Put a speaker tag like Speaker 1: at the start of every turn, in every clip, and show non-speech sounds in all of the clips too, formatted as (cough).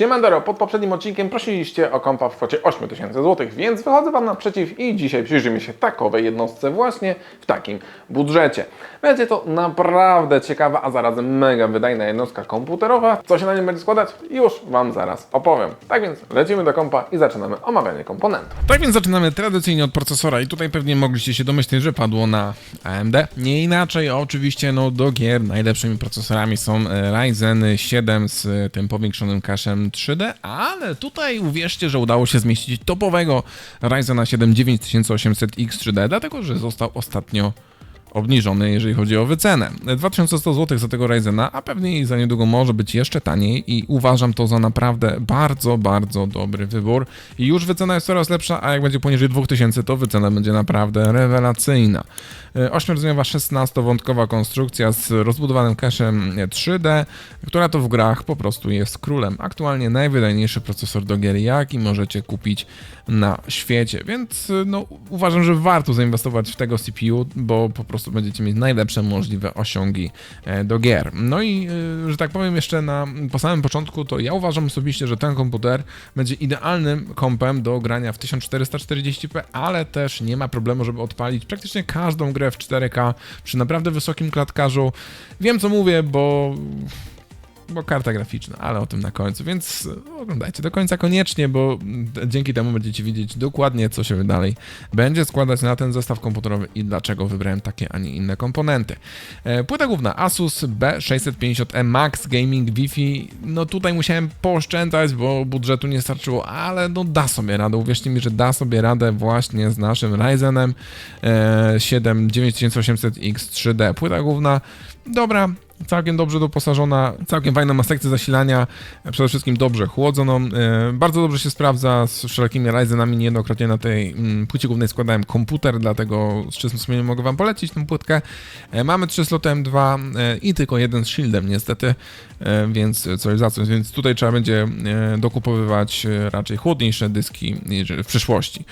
Speaker 1: Siemandero, pod poprzednim odcinkiem prosiliście o kompa w kwocie 8000 zł, więc wychodzę Wam naprzeciw i dzisiaj przyjrzymy się takowej jednostce właśnie w takim budżecie. Będzie to naprawdę ciekawa, a zarazem mega wydajna jednostka komputerowa. Co się na nim będzie składać? Już Wam zaraz opowiem. Tak więc lecimy do kompa i zaczynamy omawianie komponentów.
Speaker 2: Tak więc zaczynamy tradycyjnie od procesora i tutaj pewnie mogliście się domyślić, że padło na AMD. Nie inaczej, oczywiście no do gier najlepszymi procesorami są e, Ryzen 7 z e, tym powiększonym cache'em 3D, ale tutaj uwierzcie, że udało się zmieścić topowego Ryzena 7 9800X 3D, dlatego że został ostatnio obniżony, jeżeli chodzi o wycenę. 2100 zł za tego Ryzena, a pewnie i za niedługo może być jeszcze taniej i uważam to za naprawdę bardzo, bardzo dobry wybór. I już wycena jest coraz lepsza, a jak będzie poniżej 2000, to wycena będzie naprawdę rewelacyjna. 8-rdzeniowa 16-wątkowa konstrukcja z rozbudowanym cache'em 3D, która to w grach po prostu jest królem. Aktualnie najwydajniejszy procesor do gier, jaki możecie kupić na świecie, więc no, uważam, że warto zainwestować w tego CPU, bo po prostu będziecie mieć najlepsze możliwe osiągi e, do gier. No i, e, że tak powiem jeszcze na, po samym początku, to ja uważam osobiście, że ten komputer będzie idealnym kompem do grania w 1440p, ale też nie ma problemu, żeby odpalić praktycznie każdą grę w 4K przy naprawdę wysokim klatkarzu. Wiem co mówię, bo bo karta graficzna, ale o tym na końcu, więc oglądajcie do końca koniecznie, bo dzięki temu będziecie widzieć dokładnie, co się dalej będzie składać na ten zestaw komputerowy i dlaczego wybrałem takie, a nie inne komponenty. E, Płyta główna Asus B650E Max Gaming Wi-Fi, no tutaj musiałem pooszczędzać, bo budżetu nie starczyło, ale no da sobie radę, uwierzcie mi, że da sobie radę właśnie z naszym Ryzenem e, 7 9800X 3D. Płyta główna dobra, całkiem dobrze doposażona, całkiem fajna ma sekcję zasilania, przede wszystkim dobrze chłodzoną, e, bardzo dobrze się sprawdza z wszelkimi Ryzenami, niejednokrotnie na tej mm, płycie głównej składałem komputer, dlatego z czystym sumieniem mogę Wam polecić tę płytkę. E, mamy 3 sloty M2 e, i tylko jeden z shieldem niestety, więc coś za coś, więc tutaj trzeba będzie dokupowywać raczej chłodniejsze dyski w przyszłości.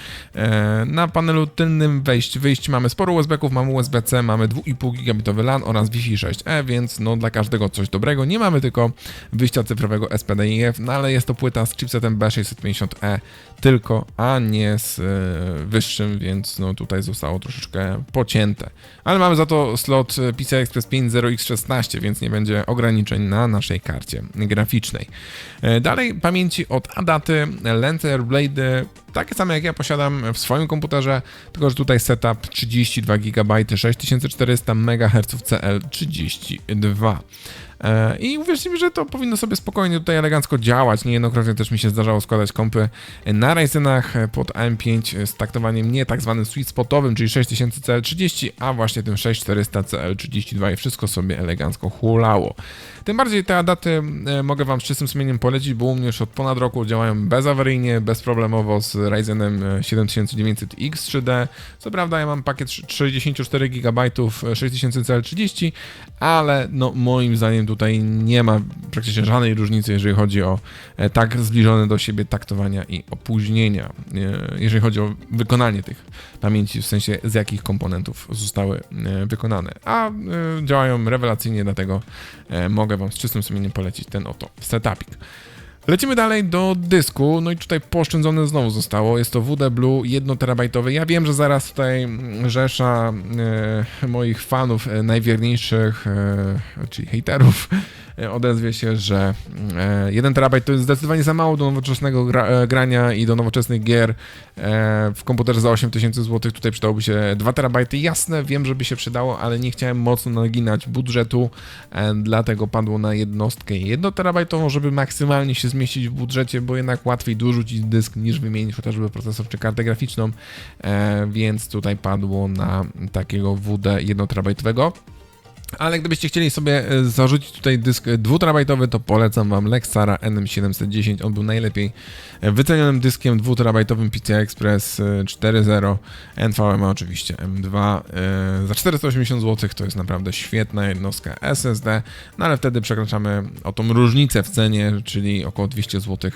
Speaker 2: Na panelu tylnym wejść, wyjść mamy sporo USB-ków, mamy USB-C, mamy 2,5 gigabitowy LAN oraz Wi-Fi 6E, więc no dla każdego coś dobrego. Nie mamy tylko wyjścia cyfrowego SPDIF, no ale jest to płyta z chipsetem B650E tylko, a nie z e, wyższym, więc no tutaj zostało troszeczkę pocięte. Ale mamy za to slot PCI Express 5.0 X16, więc nie będzie ograniczeń na naszej karcie graficznej. E, Dalej pamięci od Adaty, Lancer Blade, takie same jak ja posiadam w swoim komputerze, tylko że tutaj setup 32 GB 6400 MHz CL32. E, I uwierzcie mi, że to powinno sobie spokojnie tutaj elegancko działać. Niejednokrotnie też mi się zdarzało składać kompy na Ryzenach pod AM5 z taktowaniem nie tak zwanym sweet spotowym, czyli 6000 CL30, a właśnie tym 6400 CL32 i wszystko sobie elegancko hulało. Tym bardziej te daty e, mogę Wam z czystym sumieniem polecić, bo u mnie już od ponad roku działają bezawaryjnie, bezproblemowo z Ryzenem 7900X 3D. Co prawda ja mam pakiet 64 GB 6000 CL30, ale no moim zdaniem tutaj nie ma praktycznie żadnej różnicy, jeżeli chodzi o e, tak zbliżone do siebie taktowania i opóźnienia, e, jeżeli chodzi o wykonanie tych pamięci, w sensie z jakich komponentów zostały e, wykonane. A działają rewelacyjnie, dlatego mogę Wam z czystym sumieniem polecić ten oto setupik. Lecimy dalej do dysku, no i tutaj pooszczędzone znowu zostało, jest to WD Blue 1 terabajtowy. Ja wiem, że zaraz tutaj rzesza e, moich fanów e, najwierniejszych, e, czyli hejterów, e, odezwie się, że e, 1 terabajt to jest zdecydowanie za mało do nowoczesnego gra, e, grania i do nowoczesnych gier. E, w komputerze za 8000 zł tutaj przydałoby się 2 terabajty. Jasne, wiem, że by się przydało, ale nie chciałem mocno naginać budżetu, e, dlatego padło na jednostkę 1 terabajtową, żeby maksymalnie się zmieścić w budżecie, bo jednak łatwiej dorzucić dysk niż wymienić chociażby procesor czy kartę graficzną, e, więc tutaj padło na takiego WD 1 terabajtowego. Ale gdybyście chcieli sobie e, zarzucić tutaj dysk 2TB, to polecam Wam Lexara NM710. On był najlepiej e, wycenionym dyskiem 2TB PCI Express e, 4.0 NVMe oczywiście M2 e, za 480 zł. To jest naprawdę świetna jednostka SSD, no ale wtedy przekraczamy o tą różnicę w cenie, czyli około 200 zł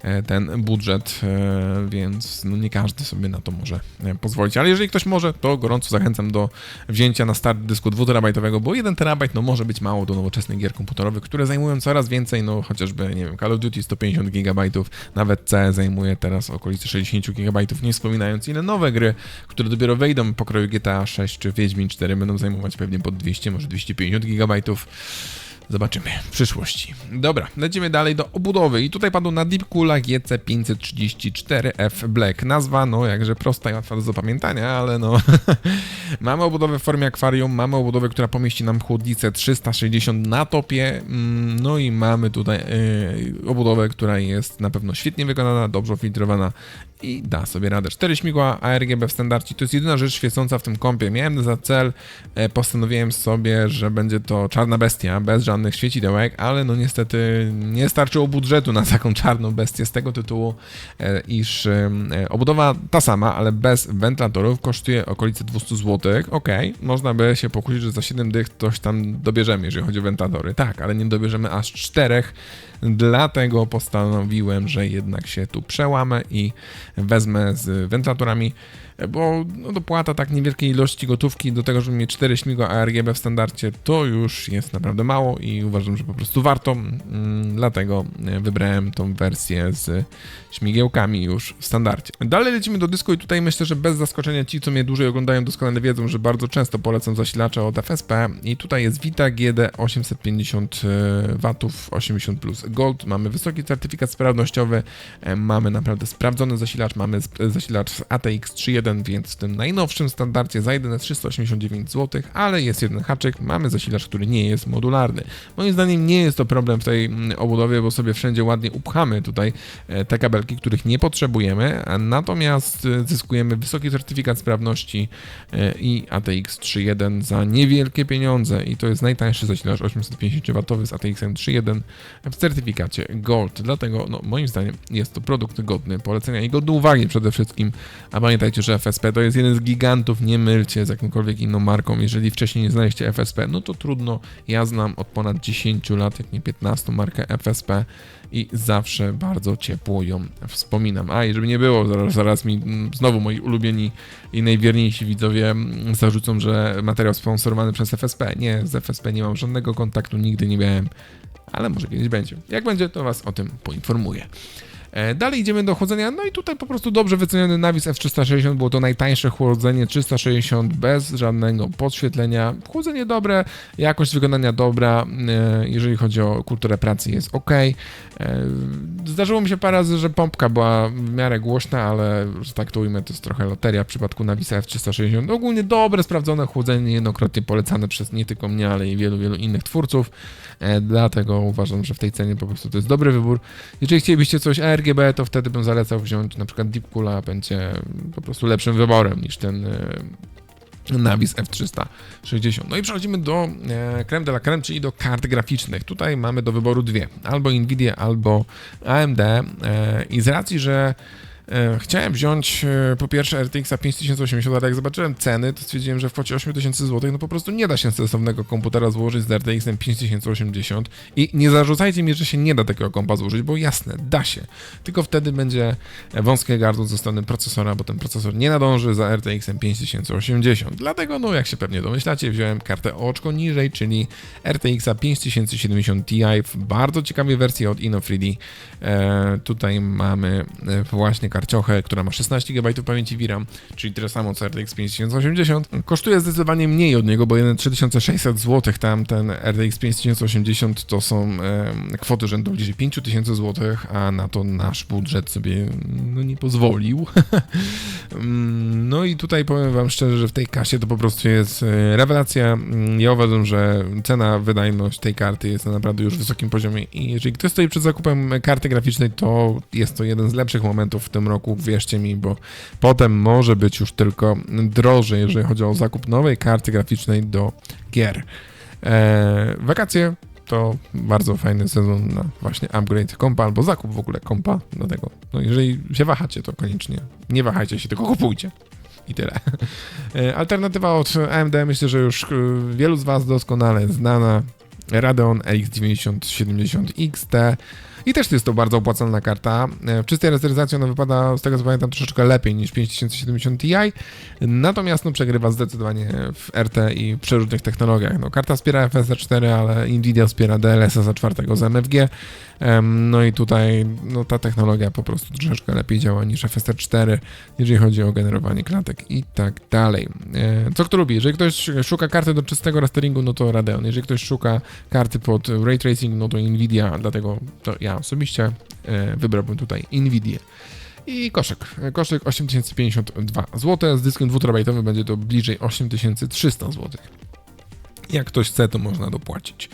Speaker 2: e, ten budżet, e, więc no nie każdy sobie na to może e, pozwolić. Ale jeżeli ktoś może, to gorąco zachęcam do wzięcia na start dysku 2TB, bo 1 terabajt no może być mało do nowoczesnych gier komputerowych, które zajmują coraz więcej, no chociażby, nie wiem, Call of Duty 150 GB, nawet C zajmuje teraz okolice 60 GB, nie wspominając ile nowe gry, które dopiero wejdą pokroju GTA 6 czy Wiedźmin 4 będą zajmować pewnie pod 200, może 250 GB. Zobaczymy w przyszłości. Dobra, lecimy dalej do obudowy i tutaj padło na Deepcoola GC534F Black. Nazwa, no jakże prosta i łatwa do zapamiętania, ale no (laughs) mamy obudowę w formie akwarium, mamy obudowę, która pomieści nam chłodnicę 360 na topie, mm, no i mamy tutaj yy, obudowę, która jest na pewno świetnie wykonana, dobrze filtrowana i da sobie radę. Cztery śmigła ARGB w standardzie to jest jedyna rzecz świecąca w tym kompie. Miałem za cel, e, postanowiłem sobie, że będzie to czarna bestia, bez żadnych świecidełek, ale no niestety nie starczyło budżetu na taką czarną bestię z tego tytułu, e, iż e, obudowa ta sama, ale bez wentylatorów kosztuje okolice 200 zł. Ok, można by się pokusić, że za 7 dych coś tam dobierzemy, jeżeli chodzi o wentylatory. Tak, ale nie dobierzemy aż czterech, dlatego postanowiłem, że jednak się tu przełamę i wezmę z wentylatorami, bo no, dopłata tak niewielkiej ilości gotówki do tego, żeby mieć 4 śmigła ARGB w standardzie, to już jest naprawdę mało i uważam, że po prostu warto. Mm, dlatego wybrałem tą wersję z śmigiełkami już w standardzie. Dalej lecimy do dysku i tutaj myślę, że bez zaskoczenia ci, co mnie dłużej oglądają, doskonale wiedzą, że bardzo często polecam zasilacze od FSP i tutaj jest Vita GD 850 W 80 plus Gold, mamy wysoki certyfikat sprawnościowy, e, mamy naprawdę sprawdzony zasilacz, mamy zasilacz ATX 3.1, więc w tym najnowszym standardzie za jedyne 389 zł, ale jest jeden haczyk, mamy zasilacz, który nie jest modularny. Moim zdaniem nie jest to problem w tej mm, obudowie, bo sobie wszędzie ładnie upchamy tutaj e, te kabelki, których nie potrzebujemy, natomiast e, zyskujemy wysoki certyfikat sprawności e, i ATX 3.1 za niewielkie pieniądze i to jest najtańszy zasilacz 850W z ATX 3.1 w certyfikacie Gold. Dlatego no, moim zdaniem jest to produkt godny polecenia i godny uwagi przede wszystkim. A pamiętajcie, że FSP to jest jeden z gigantów, nie mylcie z jakąkolwiek inną marką. Jeżeli wcześniej nie znaliście FSP, no to trudno. Ja znam od ponad 10 lat, jak nie 15 markę FSP i zawsze bardzo ciepło ją wspominam. A i żeby nie było, zaraz, zaraz mi mm, znowu moi ulubieni i najwierniejsi widzowie mm, zarzucą, że materiał sponsorowany przez FSP. Nie, z FSP nie mam żadnego kontaktu, nigdy nie miałem ale może kiedyś będzie. Jak będzie, to Was o tym poinformuję. E, Dalej idziemy do chłodzenia, no i tutaj po prostu dobrze wyceniony Navis F360, było to najtańsze chłodzenie 360 bez żadnego podświetlenia. Chłodzenie dobre, jakość wykonania dobra, e, jeżeli chodzi o kulturę pracy jest ok. E, Zdarzyło mi się parę razy, że pompka była w miarę głośna, ale że tak to ujmę, to jest trochę loteria w przypadku Navisa F360. Ogólnie dobre, sprawdzone chłodzenie, niejednokrotnie polecane przez nie tylko mnie, ale i wielu, wielu innych twórców. Dlatego uważam, że w tej cenie po prostu to jest dobry wybór. Jeżeli chcielibyście coś ARGB, to wtedy bym zalecał wziąć na przykład Deepcoola, będzie po prostu lepszym wyborem niż ten e, Navis F360. No i przechodzimy do e, creme de la creme, czyli do kart graficznych. Tutaj mamy do wyboru dwie, albo Nvidia, albo AMD e, i z racji, że Chciałem wziąć e, po pierwsze RTX 5080, ale jak zobaczyłem ceny, to stwierdziłem, że w kwocie 8000 zł no po prostu nie da się sensownego komputera złożyć z RTX 5080 i nie zarzucajcie mi, że się nie da takiego kompa złożyć, bo jasne, da się. Tylko wtedy będzie wąskie gardło ze strony procesora, bo ten procesor nie nadąży za RTX 5080. Dlatego, no jak się pewnie domyślacie, wziąłem kartę oczko niżej, czyli RTX 5070 Ti w bardzo ciekawej wersji od Inno3D. E, tutaj mamy e, właśnie karciochę, która ma 16 GB pamięci VRAM, czyli tyle samo co RTX 5080. Kosztuje zdecydowanie mniej od niego, bo jeden 3600 zł, tam ten RTX 5080 to są e, kwoty rzędu bliżej 5000 zł, a na to nasz budżet sobie no, nie pozwolił. (laughs) Mm, no i tutaj powiem wam szczerze, że w tej kasie to po prostu jest e, rewelacja. Mm, Ja uważam, że cena, wydajność tej karty jest na naprawdę już wysokim poziomie i jeżeli ktoś stoi przed zakupem karty graficznej, to jest to jeden z lepszych momentów w tym roku, wierzcie mi, bo potem może być już tylko drożej, jeżeli chodzi o zakup nowej karty graficznej do gier. Eee, wakacje to bardzo fajny sezon na właśnie upgrade kompa albo zakup w ogóle kompa. Dlatego, no jeżeli się wahacie, to koniecznie nie wahajcie się, tylko kupujcie. I tyle. E, Alternatywa od AMD myślę, że już e, wielu z Was doskonale znana. Radeon RX 9070 XT. I też jest to bardzo opłacalna karta. E, W czystej resteryzacji ona wypada, z tego co pamiętam, troszeczkę lepiej niż 5070 Ti, natomiast no, przegrywa zdecydowanie w RT i przy różnych technologiach. No, karta wspiera FSR 4, ale Nvidia wspiera DLSS 4 z MFG, no i tutaj no, ta technologia po prostu troszeczkę lepiej działa niż FSR 4, jeżeli chodzi o generowanie klatek i tak dalej. E, Co kto lubi? Jeżeli ktoś szuka karty do czystego rasteringu, no to Radeon. Jeżeli ktoś szuka karty pod ray tracing, no to Nvidia, dlatego to ja osobiście e, wybrałbym tutaj Nvidia. I koszyk. Koszyk 8052 zł, z dyskiem 2 będzie to bliżej 8300 zł. Jak ktoś chce, to można dopłacić.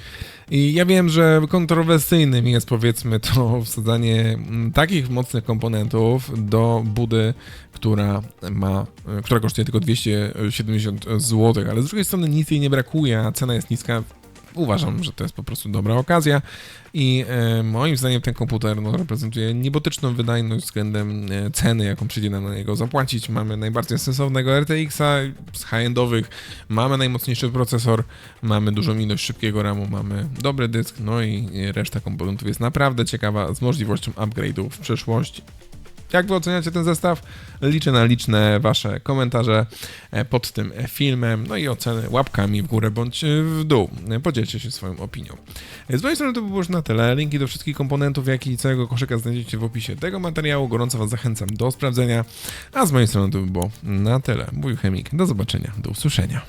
Speaker 2: I ja wiem, że kontrowersyjnym jest powiedzmy to wsadzanie mm, takich mocnych komponentów do budy, która ma, która kosztuje tylko 270 zł, ale z drugiej strony nic jej nie brakuje, a cena jest niska. Uważam, że to jest po prostu dobra okazja i e, moim zdaniem ten komputer no, reprezentuje niebotyczną wydajność względem e, ceny, jaką przyjdzie nam na niego zapłacić. Mamy najbardziej sensownego RTX-a z high-endowych, mamy najmocniejszy procesor, mamy dużą ilość szybkiego RAMu, mamy dobry dysk, no i reszta komponentów jest naprawdę ciekawa z możliwością upgrade'u w przyszłości. Jak wy oceniacie ten zestaw? Liczę na liczne wasze komentarze e, pod tym filmem, no i oceny łapkami w górę bądź e, w dół. Podzielcie się swoją opinią. E, Z mojej strony to by było już na tyle. Linki do wszystkich komponentów, jak i całego koszyka znajdziecie w opisie tego materiału. Gorąco was zachęcam do sprawdzenia. A z mojej strony to by było na tyle. Mówił Chemik. Do zobaczenia. Do usłyszenia.